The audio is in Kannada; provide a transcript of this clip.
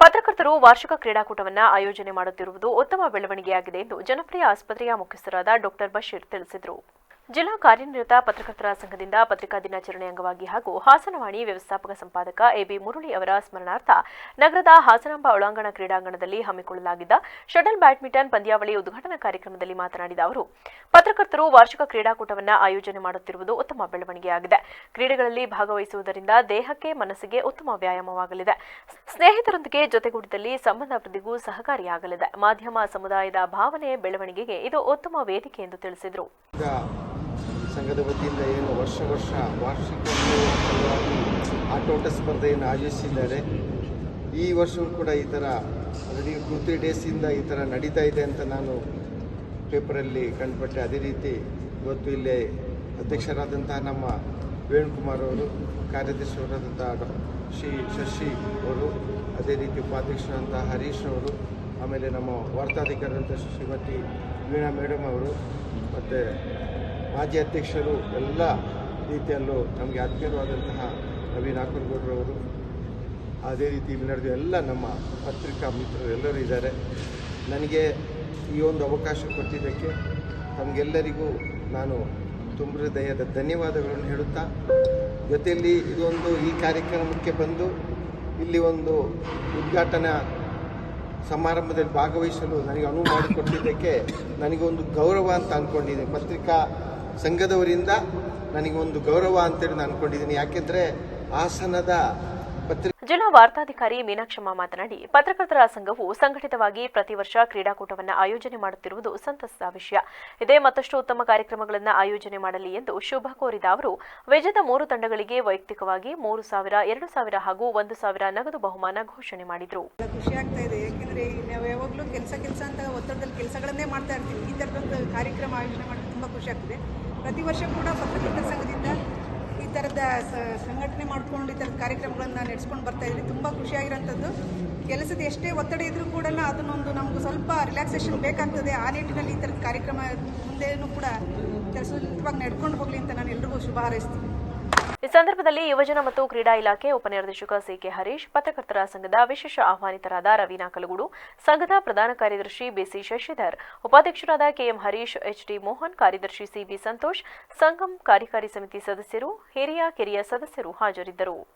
ಪತ್ರಕರ್ತರು ವಾರ್ಷಿಕ ಕ್ರೀಡಾಕೂಟವನ್ನು ಆಯೋಜನೆ ಮಾಡುತ್ತಿರುವುದು ಉತ್ತಮ ಬೆಳವಣಿಗೆಯಾಗಿದೆ ಎಂದು ಜನಪ್ರಿಯ ಆಸ್ಪತ್ರೆಯ ಮುಖ್ಯಸ್ಥರಾದ ಡಾಕ್ಟರ್ ಬಶೀರ್ ತಿಳಿಸಿದರು. ಜಿಲ್ಲಾ ಕಾರ್ಯನಿರತ ಪತ್ರಕರ್ತರ ಸಂಘದಿಂದ ಪತ್ರಿಕಾ ದಿನಾಚರಣೆ ಅಂಗವಾಗಿ ಹಾಗೂ ಹಾಸನವಾಣಿ ವ್ಯವಸ್ಥಾಪಕ ಸಂಪಾದಕ ಎಬಿ ಮುರಳಿ ಅವರ ಸ್ಮರಣಾರ್ಥ ನಗರದ ಹಾಸನಾಂಬ ಒಳಾಂಗಣ ಕ್ರೀಡಾಂಗಣದಲ್ಲಿ ಹಮ್ಮಿಕೊಳ್ಳಲಾಗಿದ್ದ ಶಟಲ್ ಬ್ಯಾಡ್ಮಿಂಟನ್ ಪಂದ್ಯಾವಳಿ ಉದ್ಘಾಟನಾ ಕಾರ್ಯಕ್ರಮದಲ್ಲಿ ಮಾತನಾಡಿದ ಅವರು, ಪತ್ರಕರ್ತರು ವಾರ್ಷಿಕ ಕ್ರೀಡಾಕೂಟವನ್ನು ಆಯೋಜನೆ ಮಾಡುತ್ತಿರುವುದು ಉತ್ತಮ ಬೆಳವಣಿಗೆಯಾಗಿದೆ ಕ್ರೀಡೆಗಳಲ್ಲಿ ಭಾಗವಹಿಸುವುದರಿಂದ ದೇಹಕ್ಕೆ ಮನಸ್ಸಿಗೆ ಉತ್ತಮ ವ್ಯಾಯಾಮವಾಗಲಿದೆ. ಸ್ನೇಹಿತರೊಂದಿಗೆ ಜೊತೆಗೂಡಿದಲ್ಲಿ ಸಂಬಂಧ ವೃದ್ಧಿಗೂ ಸಹಕಾರಿಯಾಗಲಿದೆ. ಮಾಧ್ಯಮ ಸಮುದಾಯದ ಭಾವನೆ ಬೆಳವಣಿಗೆಗೆ ಇದು ಉತ್ತಮ ವೇದಿಕೆ ಎಂದು ತಿಳಿಸಿದರು. ಸಂಘದ ವತಿಯಿಂದ ಏನು ವರ್ಷ ವರ್ಷ ವಾರ್ಷಿಕ ಆಟೋಟ ಸ್ಪರ್ಧೆಯನ್ನು ಆಯೋಜಿಸಿದ್ದಾರೆ. ಈ ವರ್ಷವೂ ಕೂಡ ಈ ಥರ ಆಲ್ರೆಡಿ ಟೂ ತ್ರೀ ಡೇಸಿಂದ ಈ ಥರ ನಡೀತಾ ಇದೆ ಅಂತ ನಾನು ಪೇಪರಲ್ಲಿ ಕಂಡುಪಟ್ಟೆ. ಅದೇ ರೀತಿ ಇವತ್ತು ಇಲ್ಲಿ ಅಧ್ಯಕ್ಷರಾದಂತಹ ನಮ್ಮ ವೇಣುಕುಮಾರ್ ಅವರು ಕಾರ್ಯದರ್ಶಿಯವರಾದಂತಹ ಶ್ರೀ ಶಶಿ ಅವರು, ಅದೇ ರೀತಿ ಉಪಾಧ್ಯಕ್ಷರಾದಂತಹ ಹರೀಶ್ ಅವರು, ಆಮೇಲೆ ನಮ್ಮ ವಾರ್ತಾಧಿಕಾರಿದಂಥ ಶ್ರೀಮತಿ ವೀಣಾ ಮೇಡಮ್ ಅವರು, ಮತ್ತು ಮಾಜಿ ಅಧ್ಯಕ್ಷರು ಎಲ್ಲ ರೀತಿಯಲ್ಲೂ ನಮಗೆ ಆತ್ಮೀಯವಾದಂತಹ ನವೀನ್ ಗೌಡ್ರವರು ಅದೇ ರೀತಿ ನಡೆದು ಎಲ್ಲ ನಮ್ಮ ಪತ್ರಿಕಾ ಮಿತ್ರರು ಎಲ್ಲರೂ ಇದ್ದಾರೆ. ನನಗೆ ಈ ಒಂದು ಅವಕಾಶ ಕೊಟ್ಟಿದ್ದಕ್ಕೆ ತಮಗೆಲ್ಲರಿಗೂ ನಾನು ತುಂಬ ಹೃದಯದ ಧನ್ಯವಾದಗಳನ್ನು ಹೇಳುತ್ತಾ, ಜೊತೆಯಲ್ಲಿ ಇದೊಂದು ಈ ಕಾರ್ಯಕ್ರಮಕ್ಕೆ ಬಂದು ಇಲ್ಲಿ ಒಂದು ಉದ್ಘಾಟನಾ ಸಮಾರಂಭದಲ್ಲಿ ಭಾಗವಹಿಸಲು ನನಗೆ ಅನುವು ಮಾಡಿಕೊಟ್ಟಿದ್ದಕ್ಕೆ ನನಗೊಂದು ಗೌರವ ಅಂತ ಅಂದ್ಕೊಂಡಿದ್ದೀನಿ ಪತ್ರಿಕಾ ಸಂಘದವರಿಂದ ನನಗೆ ಒಂದು ಗೌರವ ಅಂತೇಳಿ ನಾನು ಅಂದ್ಕೊಂಡಿದ್ದೀನಿ ಯಾಕೆಂದರೆ ಹಾಸನದ ಜಿಲ್ಲಾ ವಾರ್ತಾಧಿಕಾರಿ ಮೀನಾಕ್ಷಮ್ಮ ಮಾತನಾಡಿ ಪತ್ರಕರ್ತರ ಸಂಘವು ಸಂಘಟಿತವಾಗಿ ಪ್ರತಿ ವರ್ಷ ಕ್ರೀಡಾಕೂಟವನ್ನು ಆಯೋಜನೆ ಮಾಡುತ್ತಿರುವುದು ಸಂತಸದ ವಿಷಯ. ಇದೇ ಮತ್ತಷ್ಟು ಉತ್ತಮ ಕಾರ್ಯಕ್ರಮಗಳನ್ನು ಆಯೋಜನೆ ಮಾಡಲಿ ಎಂದು ಶುಭ ಕೋರಿದ ಅವರು ವಿಜೇತ ಮೂರು ತಂಡಗಳಿಗೆ ವೈಯಕ್ತಿಕವಾಗಿ ಮೂರು ಸಾವಿರ ಎರಡು ಸಾವಿರ ಹಾಗೂ ಒಂದು ಸಾವಿರ ನಗದು ಬಹುಮಾನ ಘೋಷಣೆ ಮಾಡಿದರು. ಖುಷಿ ಆಗ್ತಾ ಇದೆ. ಯಾಕೆಂದ್ರೆ ನಾವು ಯಾವಾಗಲೂ ಕೆಲಸ ಕೆಲಸ ಅಂತ ಒತ್ತಡದಲ್ಲಿ ಕೆಲಸಗಳನ್ನೇ ಮಾಡ್ತಾ ಇರ್ತೀವಿ. ಈ ಥರದೊಂದು ಕಾರ್ಯಕ್ರಮ ಆಯೋಜನೆ ಮಾಡೋದು ತುಂಬಾ ಖುಷಿ ಆಗ್ತದೆ. ಪ್ರತಿ ವರ್ಷ ಕೂಡ ಪತ್ರಕರ್ತರ ಸಂಘದಿಂದ ಈ ತರದ ಸಂಘಟನೆ ಮಾಡ್ಕೊಂಡು ಈ ಥರದ ಕಾರ್ಯಕ್ರಮಗಳನ್ನು ನಡೆಸ್ಕೊಂಡು ಬರ್ತಾ ಇದ್ವಿ ತುಂಬ ಖುಷಿಯಾಗಿರೋಂಥದ್ದು. ಕೆಲಸದ ಎಷ್ಟೇ ಒತ್ತಡ ಇದ್ರೂ ಕೂಡ ಅದನ್ನೊಂದು ನಮ್ಗೆ ಸ್ವಲ್ಪ ರಿಲ್ಯಾಕ್ಸೇಷನ್ ಬೇಕಾಗ್ತದೆ. ಆ ನಿಟ್ಟಿನಲ್ಲಿ ಈ ಥರದ ಕಾರ್ಯಕ್ರಮ ಮುಂದೆನೂ ಕೂಡ ಸುಲಭವಾಗಿ ನಡ್ಕೊಂಡು ಹೋಗಲಿ ಅಂತ ನಾನು ಎಲ್ರಿಗೂ ಶುಭ ಹಾರೈಸ್ತೀನಿ. ಈ ಸಂದರ್ಭದಲ್ಲಿ ಯುವಜನ ಮತ್ತು ಕ್ರೀಡಾ ಇಲಾಖೆ ಉಪನಿರ್ದೇಶಕ ಸಿಕೆ ಹರೀಶ್, ಪತ್ರಕರ್ತರ ಸಂಘದ ವಿಶೇಷ ಆಹ್ವಾನಿತರಾದ ರವೀನಾ ಕಲಗುಡು, ಸಂಘದ ಪ್ರಧಾನ ಕಾರ್ಯದರ್ಶಿ ಬಿಸಿ ಶಶಿಧರ್, ಉಪಾಧ್ಯಕ್ಷರಾದ ಕೆಎಂ ಹರೀಶ್, ಎಚ್ಡಿ ಮೋಹನ್, ಕಾರ್ಯದರ್ಶಿ ಸಿಬಿ ಸಂತೋಷ್ ಸಂಗಮ್ ಕಾರ್ಯಕಾರಿ ಸಮಿತಿ ಸದಸ್ಯರು, ಹಿರಿಯ, ಕಿರಿಯ ಸದಸ್ಯರು ಹಾಜರಿದ್ದರು.